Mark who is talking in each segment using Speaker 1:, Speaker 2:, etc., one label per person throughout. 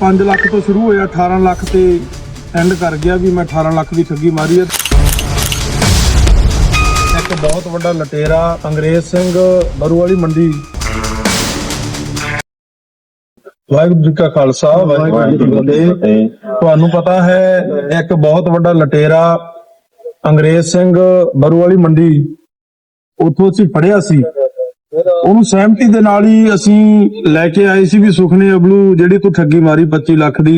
Speaker 1: 5 ਲੱਖ ਤੋਂ ਸ਼ੁਰੂ ਹੋਇਆ 18 ਲੱਖ ਤੇ ਐਂਡ ਕਰ ਗਿਆ ਵੀ ਮੈਂ 18 ਲੱਖ ਦੀ ਠੱਗੀ ਮਾਰੀ ਹੈ ਇੱਕ ਬਹੁਤ ਵੱਡਾ ਲਟੇਰਾ ਅੰਗਰੇਜ਼ ਸਿੰਘ ਬਰੂ ਵਾਲੀ ਮੰਡੀ। ਵਾਹਿਗੁਰੂ ਜੀ ਕਾ ਖਾਲਸਾ, ਵਾਹਿਗੁਰੂ ਜੀ ਕੀ ਫਤਿਹ। ਤੁਹਾਨੂੰ ਪਤਾ ਹੈ, ਇੱਕ ਬਹੁਤ ਵੱਡਾ ਲਟੇਰਾ ਅੰਗਰੇਜ਼ ਸਿੰਘ ਬਰੂ ਵਾਲੀ ਮੰਡੀ, ਉੱਥੋਂ ਅਸੀਂ ਫੜਿਆ ਸੀ। ਉਹਨੂੰ ਸਹਿਮਤੀ ਦੇ ਨਾਲ ਹੀ ਅਸੀਂ ਲੈ ਕੇ ਆਏ ਸੀ ਵੀ ਸੁਖਨੇ ਅਬਲੂ ਜਿਹੜੀ ਤੂੰ ਠੱਗੀ ਮਾਰੀ 25 ਲੱਖ ਦੀ,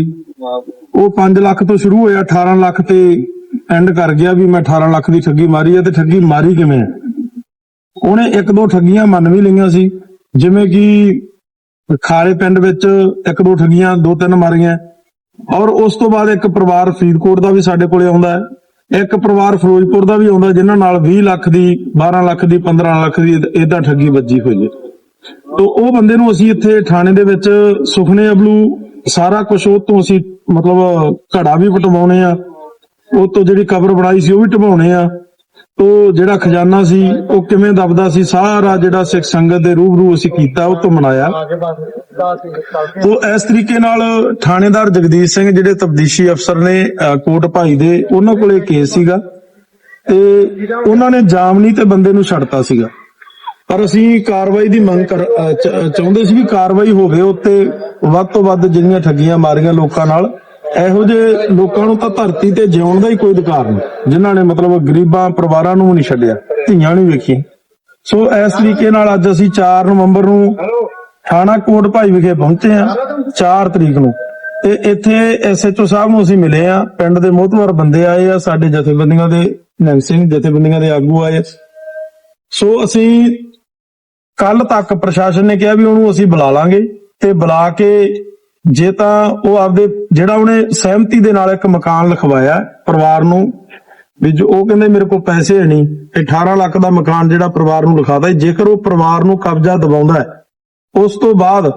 Speaker 1: ਉਹ 5 ਲੱਖ ਤੋਂ ਸ਼ੁਰੂ ਹੋਇਆ 18 ਲੱਖ ਤੇ ਐਂਡ ਕਰ ਗਿਆ ਵੀ ਮੈਂ 18 ਲੱਖ ਦੀ ਠੱਗੀ ਮਾਰੀ ਹੈ ਤੇ ਠੱਗੀ ਮਾਰੀ ਕਿਵੇਂ ਹੈ? ਉਹਨੇ ਇੱਕ ਦੋ ਠੱਗੀਆਂ ਮੰਨ ਵੀ ਲਈਆਂ ਸੀ, ਜਿਵੇਂ ਕਿ ਖਾਲੇ ਪਿੰਡ ਵਿੱਚ ਇੱਕ ਦੋ ਠੱਗੀਆਂ ਦੋ ਤਿੰਨ ਮਾਰੀਆਂ, ਔਰ ਉਸ ਤੋਂ ਬਾਅਦ ਇੱਕ ਪਰਿਵਾਰ ਫਰੀਦਕੋਟ ਦਾ ਵੀ ਸਾਡੇ ਕੋਲੇ ਆਉਂਦਾ ਹੈ ਇੱਕ ਪਰਿਵਾਰ ਫਿਰੋਜ਼ਪੁਰ ਦਾ ਵੀ ਆਉਂਦਾ, ਜਿਨ੍ਹਾਂ ਨਾਲ 20 ਲੱਖ ਦੀ 12 ਲੱਖ ਦੀ 15 ਲੱਖ ਦੀ ਇਦਾਂ ਠੱਗੀ ਵੱਜੀ ਹੋਈ ਹੈ। ਤੋ ਉਹ ਬੰਦੇ ਨੂੰ ਅਸੀਂ ਇੱਥੇ ਥਾਣੇ ਦੇ ਵਿੱਚ ਸੁਖਨੇ ਅਬਲੂ ਸਾਰਾ ਕੁਝ ਉਹ ਤੋਂ ਅਸੀਂ ਮਤਲਬ ਘੜਾ ਵੀ ਪਟਵਾਉਣੇ ਆ। ਉਹ ਤੋਂ ਜਿਹੜੀ ਕਬਰ ਬਣਾਈ ਸੀ ਉਹ ਵੀ ਢਵਾਉਣੇ ਆ। ਤੋ ਜਿਹੜਾ ਖਜ਼ਾਨਾ ਸੀ, ਉਹ ਕਿਵੇਂ ਦਬਦਾ ਸੀ, ਸਾਰਾ ਜਿਹੜਾ ਸਿੱਖ ਸੰਗਤ ਦੇ ਰੂਬਰੂ ਅਸੀਂ ਕੀਤਾ, ਉਹ ਤੋਂ ਮਨਾਇਆ। ਤੋ ਇਸ ਤਰੀਕੇ ਨਾਲ ਥਾਣੇਦਾਰ ਜਗਦੀਸ਼ ਸਿੰਘ ਜਿਹੜੇ ਤਬਦੀਸ਼ੀ ਅਫਸਰ ਨੇ ਕੋਟ ਭਾਈ ਦੇ, ਉਹਨਾਂ ਕੋਲੇ ਕੇਸ ਸੀਗਾ ਤੇ ਉਹਨਾਂ ਨੇ ਜਾਮਨੀ ਤੇ ਬੰਦੇ ਨੂੰ ਛੱਡਤਾ ਸੀਗਾ। ਪਰ ਅਸੀਂ ਕਾਰਵਾਈ ਦੀ ਮੰਗ ਕਰ ਚਾਹੁੰਦੇ ਸੀ ਵੀ ਕਾਰਵਾਈ ਹੋਵੇ ਉੱਤੇ ਵੱਧ ਤੋਂ ਵੱਧ ਜਿਹੜੀਆਂ ਠੱਗੀਆਂ ਮਾਰੀਆਂ ਲੋਕਾਂ ਨਾਲ, ਇਹੋ ਜਿਹੇ ਲੋਕਾਂ ਨੂੰ ਤਾਂ ਧਰਤੀ ਤੇ ਜਿਉਣ ਦਾ ਹੀ ਕੋਈ ਅਧਿਕਾਰ ਨਹੀਂ, ਜਿਨ੍ਹਾਂ ਨੇ ਮਤਲਬ ਗਰੀਬਾਂ ਪਰਿਵਾਰਾਂ ਨੂੰ ਨਹੀਂ ਛੱਡਿਆ, ਧੀਆਂ ਨਹੀਂ ਵੇਖੀ ਸੋ ਇਸ ਤਰੀਕੇ ਨਾਲ ਅੱਜ ਅਸੀਂ 4 ਨਵੰਬਰ ਨੂੰ ਥਾਣਾ ਕੋਟ ਭਾਈ ਵਿਖੇ ਪਹੁੰਚੇ ਆ 4 ਤਰੀਕ ਨੂੰ। ਤੇ ਇੱਥੇ ਐਸਐਚਓ ਸਾਹਿਬ ਨੂੰ ਅਸੀਂ ਮਿਲੇ ਆ ਪਿੰਡ ਦੇ ਮੋਹਤਵਰ ਬੰਦੇ ਆਏ ਆ ਸਾਡੇ ਜਥੇਬੰਦੀਆਂ ਦੇ ਨਿਹੰਗ ਸਿੰਘ ਜਥੇਬੰਦੀਆਂ ਦੇ ਆਗੂ ਆਏ। ਸੋ ਅਸੀਂ ਕੱਲ ਤੱਕ ਪ੍ਰਸ਼ਾਸਨ ਨੇ ਕਿਹਾ ਵੀ ਉਹਨੂੰ ਅਸੀਂ ਬੁਲਾ ਲਾਂਗੇ ਤੇ ਬੁਲਾ ਕੇ ਜੇ ਤਾਂ ਉਹ ਆਪਦੇ ਜਿਹੜਾ ਉਹਨੇ ਸਹਿਮਤੀ ਦੇ ਨਾਲ ਇੱਕ ਮਕਾਨ ਲਿਖਵਾਇਆ ਪਰਿਵਾਰ ਨੂੰ ਵੀ ਜੋ ਉਹ ਕਹਿੰਦੇ ਮੇਰੇ ਕੋਲ ਪੈਸੇ ਨਹੀਂ ਤੇ 18 ਲੱਖ ਦਾ ਮਕਾਨ ਜਿਹੜਾ ਪਰਿਵਾਰ ਨੂੰ ਲਿਖਾਦਾ ਜੇਕਰ ਉਹ ਪਰਿਵਾਰ ਨੂੰ ਕਬਜ਼ਾ ਦਿਵਾਉਂਦਾ ਹੈ ਉਸ ਤੋਂ ਬਾਅਦ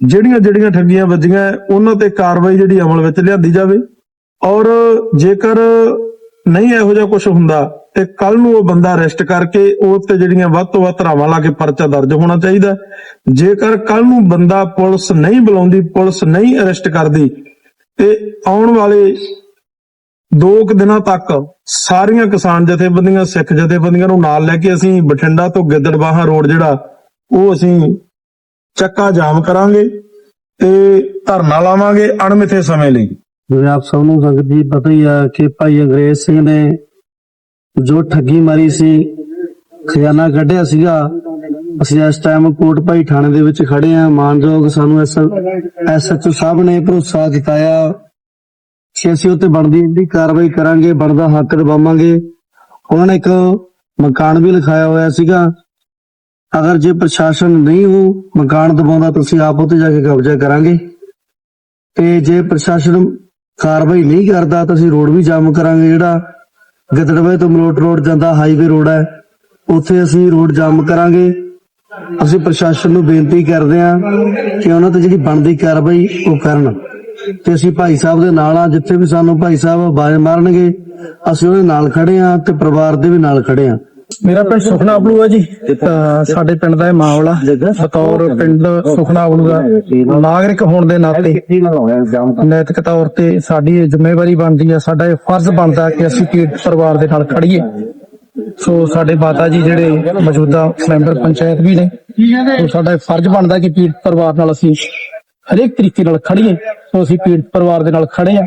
Speaker 1: ਜਿਹੜੀਆਂ ਜਿਹੜੀਆਂ ਠੱਗੀਆਂ ਵੱਜੀਆਂ, ਉਹਨਾਂ ਤੇ ਕਾਰਵਾਈ ਜਿਹੜੀ ਅਮਲ ਵਿੱਚ ਲਿਆਂਦੀ ਜਾਵੇ। ਔਰ ਜੇਕਰ ਨਹੀਂ ਇਹੋ ਜਿਹਾ ਕੁਝ ਹੁੰਦਾ, ਤੇ ਕੱਲ ਨੂੰ ਉਹ ਬੰਦਾ ਅਰੈਸਟ ਕਰਕੇ ਉਹ ਤੇ ਜਿਹੜੀਆਂ ਵੱਧ ਤੋਂ ਵੱਧ ਧਾਰਾਵਾਂ ਲਾ ਕੇ ਪਰਚਾ ਦਰਜ ਹੋਣਾ ਚਾਹੀਦਾ। ਜੇਕਰ ਕੱਲ ਨੂੰ ਬੰਦਾ ਪੁਲਿਸ ਨਹੀਂ ਬੁਲਾਉਂਦੀ, ਪੁਲਿਸ ਨਹੀਂ ਅਰੈਸਟ ਕਰਦੀ, ਤੇ ਆਉਣ ਵਾਲੇ ਦੋ ਕੁ ਦਿਨਾਂ ਤੱਕ ਸਾਰੀਆਂ ਕਿਸਾਨ ਜਥੇਬੰਦੀਆਂ, ਸਿੱਖ ਜਥੇਬੰਦੀਆਂ ਨੂੰ ਨਾਲ ਲੈ ਕੇ ਅਸੀਂ ਬਠਿੰਡਾ ਤੋਂ ਗਿੱਦੜਬਾਹਾ ਰੋਡ ਜਿਹੜਾ, ਉਹ ਅਸੀਂ ਚੱਕਾ ਜਾਮ ਕਰਾਂਗੇ ਤੇ ਧਰਨਾ ਲਾਵਾਂਗੇ ਅਣਮਿੱਥੇ ਸਮੇਂ ਲਈ।
Speaker 2: ਜਿਵੇਂ ਆਪ ਸਭ ਨੂੰ ਸੰਗਤ ਜੀ ਪਤਾ ਹੀ ਆ ਕਿ ਭਾਈ ਅੰਗਰੇਜ਼ ਸਿੰਘ ਨੇ ਜੋ ਠੱਗੀ ਮਾਰੀ ਸੀ, ਖਜ਼ਾਨਾ ਕੱਢਿਆ ਸੀਗਾ, ਅਸੀਂ ਇਸ ਟਾਈਮ ਕੋਟ ਭਾਈ ਥਾਣੇ ਦੇ ਵਿੱਚ ਖੜੇ ਆ ਮਾਨਯੋਗ ਸਾਨੂੰ ਐਸਐਚਓ ਸਾਹਿਬ ਨੇ ਭਰੋਸਾ ਜਤਾਇਆ ਕਿ ਅਸੀਂ ਉੱਤੇ ਬਣਦੀ ਜਿਹੜੀ ਕਾਰਵਾਈ ਕਰਾਂਗੇ, ਬਣਦਾ ਹੱਕ ਦਿਵਾਵਾਂਗੇ। ਉਹਨਾਂ ਨੇ ਇੱਕ ਮਕਾਨ ਵੀ ਲਿਖਾਇਆ ਹੋਇਆ ਸੀਗਾ। ਅਗਰ ਜੇ ਪ੍ਰਸ਼ਾਸਨ ਨਹੀਂ ਉਹ ਮਕਾਨ ਦਬਾਉਂਦਾ, ਤਾਂ ਅਸੀਂ ਆਪ ਉੱਤੇ ਜਾ ਕੇ ਕਬਜ਼ਾ ਕਰਾਂਗੇ। ਤੇ ਜੇ ਪ੍ਰਸ਼ਾਸਨ ਕਾਰਵਾਈ ਨਹੀਂ ਕਰਦਾ, ਤਾਂ ਅਸੀਂ ਰੋਡ ਵੀ ਜਾਮ ਕਰਾਂਗੇ। ਜਿਹੜਾ ਗਿੱਦੜਵੇ ਤੋਂ ਮਲੋਟ ਰੋਡ ਜਾਂਦਾ, ਹਾਈਵੇ ਰੋਡ ਹੈ, ਉੱਥੇ ਅਸੀਂ ਰੋਡ ਜਾਮ ਕਰਾਂਗੇ। ਅਸੀਂ ਪ੍ਰਸ਼ਾਸਨ ਨੂੰ ਬੇਨਤੀ ਕਰਦੇ ਹਾਂ ਕਿ ਉਹਨਾਂ ਤੇ ਜਿਹੜੀ ਬਣਦੀ ਕਾਰਵਾਈ, ਉਹ ਕਰਨ। ਤੇ ਅਸੀਂ ਭਾਈ ਸਾਹਿਬ ਦੇ ਨਾਲ ਆ ਜਿੱਥੇ ਵੀ ਸਾਨੂੰ ਭਾਈ ਸਾਹਿਬ ਬਾਜ਼ ਮਾਰਨਗੇ, ਅਸੀਂ ਉਹਦੇ ਨਾਲ ਖੜੇ ਆ ਤੇ ਪਰਿਵਾਰ ਦੇ ਵੀ ਨਾਲ ਖੜੇ ਆ
Speaker 1: ਮੇਰਾ ਪਿੰਡ ਸੁਖਨਾ ਅਬਲੂ ਹੈ ਜੀ। ਤਾਂ ਸਾਡੇ ਪਿੰਡ ਦਾ ਇਹ ਮਾਮਲਾ ਬਤੌਰ ਪਿੰਡ ਸੁਖਨਾ ਅਬਲੂ ਦਾ ਨਾਗਰਿਕ ਹੋਣ ਦੇ ਨਾਤੇ ਨੈਤਿਕ ਤੌਰ ਤੇ ਸਾਡੀ ਇਹ ਜ਼ਿੰਮੇਵਾਰੀ ਬਣਦੀ ਹੈ ਸਾਡਾ ਇਹ ਫਰਜ਼ ਬਣਦਾ ਕਿ ਅਸੀਂ ਪੀੜਤ ਪਰਿਵਾਰ ਦੇ ਨਾਲ ਖੜੀਏ ਸੋ ਸਾਡੇ ਮਾਤਾ ਜੀ ਜਿਹੜੇ ਮੌਜੂਦਾ ਮੈਂਬਰ ਪੰਚਾਇਤ ਵੀ ਨੇ ਸੋ ਸਾਡਾ ਇਹ ਫਰਜ਼ ਬਣਦਾ ਕਿ ਪੀੜਤ ਪਰਿਵਾਰ ਨਾਲ ਅਸੀਂ ਹਰੇਕ ਤਰੀਕੇ ਨਾਲ ਖੜੀਏ ਸੋ ਅਸੀਂ ਪੀੜਤ ਪਰਿਵਾਰ ਦੇ ਨਾਲ ਖੜੇ ਆ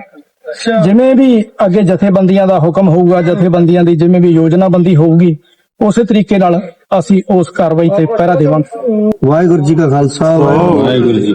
Speaker 1: ਜਿਵੇਂ ਵੀ ਅੱਗੇ ਜਥੇਬੰਦੀਆਂ ਦਾ ਹੁਕਮ ਹੋਊਗਾ ਜਥੇਬੰਦੀਆਂ ਦੀ ਜਿਵੇਂ ਵੀ ਯੋਜਨਾਬੰਦੀ ਹੋਊਗੀ ਉਸੇ ਤਰੀਕੇ ਨਾਲ ਅਸੀਂ ਉਸ ਕਾਰਵਾਈ ਤੇ ਪਹਿਰਾ ਦੇਵਾਂਗੇ
Speaker 2: ਵਾਹਿਗੁਰੂ ਜੀ ਕਾ ਖਾਲਸਾ
Speaker 1: ਵਾਹਿਗੁਰੂ ਜੀ